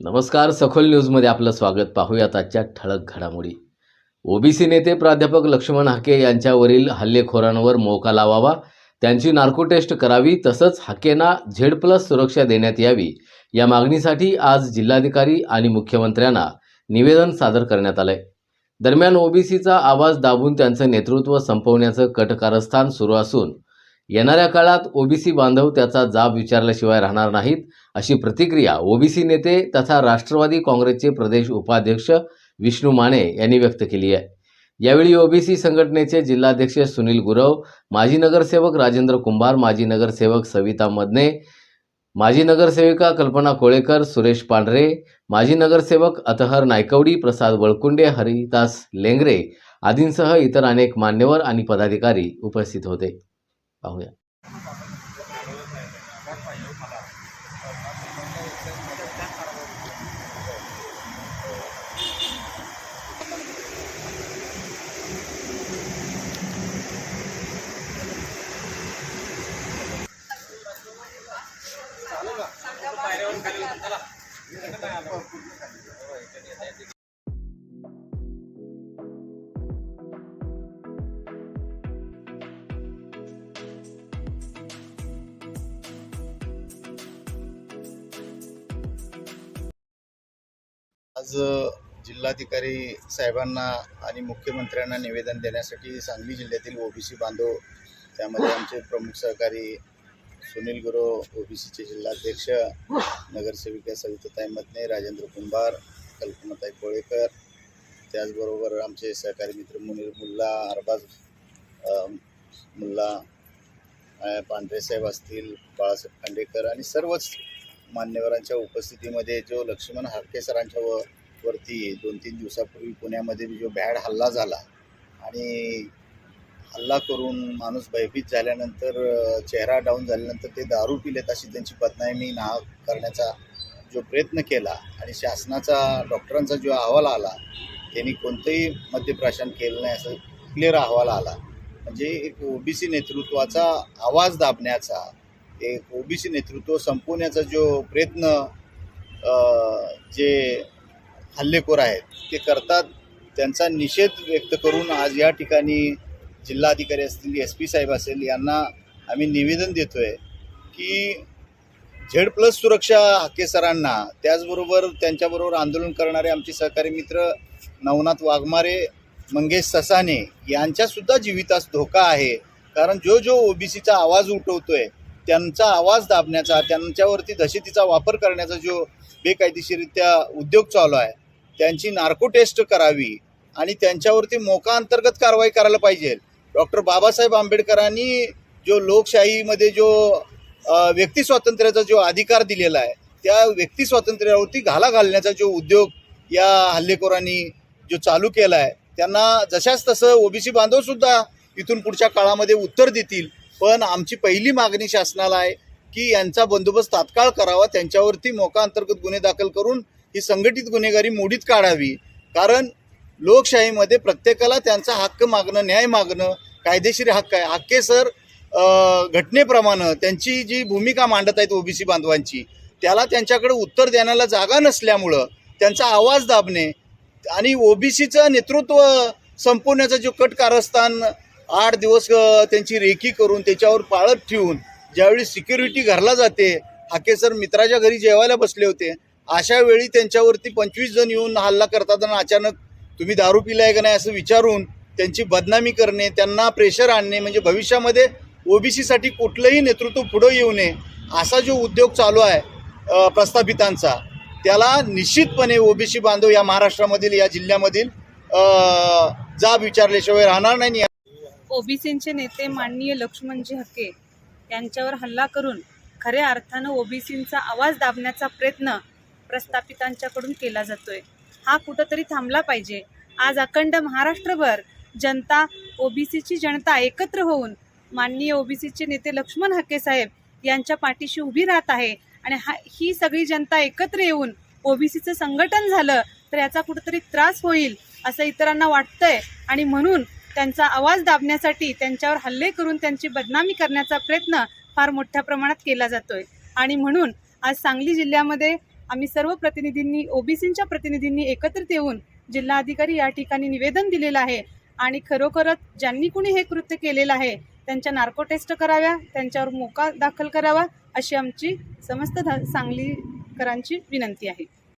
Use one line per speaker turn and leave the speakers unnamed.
नमस्कार सखोल न्यूजमध्ये आपलं स्वागत. पाहूयात आजच्या ठळक घडामोडी. ओबीसी नेते प्राध्यापक लक्ष्मण हाके यांच्यावरील हल्लेखोरांवर मोका लावावा. त्यांची नार्को टेस्ट करावी तसंच हाकेंना झेड प्लस सुरक्षा देण्यात यावी. या मागणीसाठी आज जिल्हाधिकारी आणि मुख्यमंत्र्यांना निवेदन सादर करण्यात आलंय. दरम्यान ओबीसीचा आवाज दाबून त्यांचं नेतृत्व संपवण्याचं कटकारस्थान सुरू असून येणाऱ्या काळात ओबीसी बांधव त्याचा जाब विचारल्याशिवाय राहणार नाहीत अशी प्रतिक्रिया ओबीसी नेते तथा राष्ट्रवादी काँग्रेसचे प्रदेश उपाध्यक्ष विष्णू माने यांनी व्यक्त केली आहे. यावेळी ओबीसी संघटनेचे जिल्हाध्यक्ष सुनील गुरव माजी नगरसेवक राजेंद्र कुंभार माजी नगरसेवक सविता मदने माजी नगरसेविका कल्पना कोळेकर सुरेश पांढरे माजी नगरसेवक अतहर नायकवडी प्रसाद वळकुंडे हरिदास लेंगरे आदींसह इतर अनेक मान्यवर आणि पदाधिकारी उपस्थित होते. पाहूया
आज जिल्हाधिकारी साहेबांना आणि मुख्यमंत्र्यांना निवेदन देण्यासाठी सांगली जिल्ह्यातील ओबीसी बांधव त्यामध्ये आमचे प्रमुख सहकारी सुनील गुरव ओबीसीचे जिल्हाध्यक्ष नगरसेविका सविताताई मतने राजेंद्र कुंभार कल्पनाताई कोळेकर त्याचबरोबर आमचे सहकारी मित्र मुनीर मुल्ला अरबाज मुल्ला पांढरेसाहेब पांढरे साहेब असतील बाळासाहेब खांडेकर आणि सर्वच मान्यवरांच्या उपस्थितीमध्ये जो लक्ष्मण हाके सरांच्या व वरती दोन तीन दिवसापूर्वी पुण्यामध्ये जो भॅड हल्ला झाला आणि हल्ला करून माणूस भयभीत झाल्यानंतर चेहरा डाऊन झाल्यानंतर ते दारू पिलेत अशी त्यांची बदनामी ना करण्याचा जो प्रयत्न केला आणि शासनाचा डॉक्टरांचा जो अहवाल आला त्यांनी कोणतंही मद्यप्राशन केलं नाही असं क्लिअर अहवाल आला. म्हणजे एक ओबीसी नेतृत्वाचा आवाज दाबण्याचा एक ओबीसी नेतृत्व संपवण्याचा जो प्रयत्न जे हल्लेखोर आहेत ते करतात. त्यांचा निषेध व्यक्त करून आज या ठिकाणी जिल्हाधिकारी असतील एस पी साहेब असेल यांना आम्ही निवेदन देतो आहे की झेड प्लस सुरक्षा हाके सरांना त्याचबरोबर त्यांच्याबरोबर आंदोलन करणारे आमचे सहकारी मित्र नवनाथ वाघमारे मंगेश ससाने यांच्यासुद्धा जीवितास धोका आहे. कारण जो जो ओबीसीचा आवाज उठवतो आहे त्यांचा आवाज दाबण्याचा त्यांच्यावरती दहशतीचा वापर करण्याचा जो बेकायदेशीरित्या उद्योग चालू आहे त्यांची नार्को टेस्ट करावी आणि त्यांच्यावरती मोका अंतर्गत कारवाई करायला पाहिजे. डॉक्टर बाबासाहेब आंबेडकरांनी जो लोकशाहीमध्ये जो अ, व्यक्ती स्वातंत्र्याचा जो अधिकार दिलेला आहे त्या व्यक्ती स्वातंत्र्यावरती घाला घालण्याचा जो उद्योग या हल्लेखोरांनी जो चालू केला आहे त्यांना जशाच तसं ओबीसी बांधवसुद्धा इथून पुढच्या काळामध्ये उत्तर देतील. पण आमची पहिली मागणी शासनाला आहे की यांचा बंदोबस्त तात्काळ करावा त्यांच्यावरती मोका अंतर्गत गुन्हे दाखल करून ही संघटित गुन्हेगारी मोडीत काढावी. कारण लोकशाहीमध्ये प्रत्येकाला त्यांचा हक्क मागणं न्याय मागणं कायदेशीर हक्क आहे. हक्के सर घटनेप्रमाणे त्यांची जी भूमिका मांडत आहेत ओबीसी बांधवांची त्याला त्यांच्याकडे उत्तर देण्याला जागा नसल्यामुळं त्यांचा आवाज दाबणे आणि ओबीसीचं नेतृत्व संपवण्याचा जो कट कारस्थान आठ दिवस त्यांची रेकी करून त्याच्यावर पाळत ठेवून ज्यावेळी सिक्युरिटी घरला जाते हाके सर मित्राच्या घरी जेवायला बसले होते अशा वेळी त्यांच्यावरती पंचवीस जण येऊन हल्ला करतात आणि अचानक तुम्ही दारू पिलाय का नाही असं विचारून त्यांची बदनामी करणे त्यांना प्रेशर आणणे म्हणजे भविष्यामध्ये ओबीसीसाठी कुठलंही नेतृत्व पुढं येऊ नये असा जो उद्योग चालू आहे प्रस्थापितांचा त्याला निश्चितपणे ओबीसी बांधव या महाराष्ट्रामधील या जिल्ह्यामधील जाब विचारल्याशिवाय राहणार नाही
ओबीसींचे नेते माननीय लक्ष्मणजी हक्के यांच्यावर हल्ला करून खऱ्या अर्थानं ओबीसींचा आवाज दाबण्याचा प्रयत्न प्रस्थापितांच्याकडून केला जातोय. हा कुठंतरी थांबला पाहिजे. आज अखंड महाराष्ट्रभर जनता ओबीसीची जनता एकत्र होऊन माननीय ओबीसीचे नेते लक्ष्मण हक्के साहेब यांच्या पाठीशी उभी राहत आहे आणि हा ही सगळी जनता एकत्र येऊन ओबीसीचं संघटन झालं तर याचा कुठंतरी त्रास होईल असं इतरांना वाटतंय. आणि म्हणून त्यांचा आवाज दाबण्यासाठी त्यांच्यावर हल्ले करून त्यांची बदनामी करण्याचा प्रयत्न फार मोठ्या प्रमाणात केला जातोय. आणि म्हणून आज सांगली जिल्ह्यामध्ये आम्ही सर्व प्रतिनिधींनी ओबीसींच्या प्रतिनिधींनी एकत्रित येऊन जिल्हाधिकारी या ठिकाणी निवेदन दिलेलं आहे. आणि खरोखरच ज्यांनी कुणी हे कृत्य केलेलं आहे त्यांच्या नार्को टेस्ट कराव्या त्यांच्यावर मोका दाखल करावा अशी आमची समस्त ध- सांगलीकरांची विनंती आहे.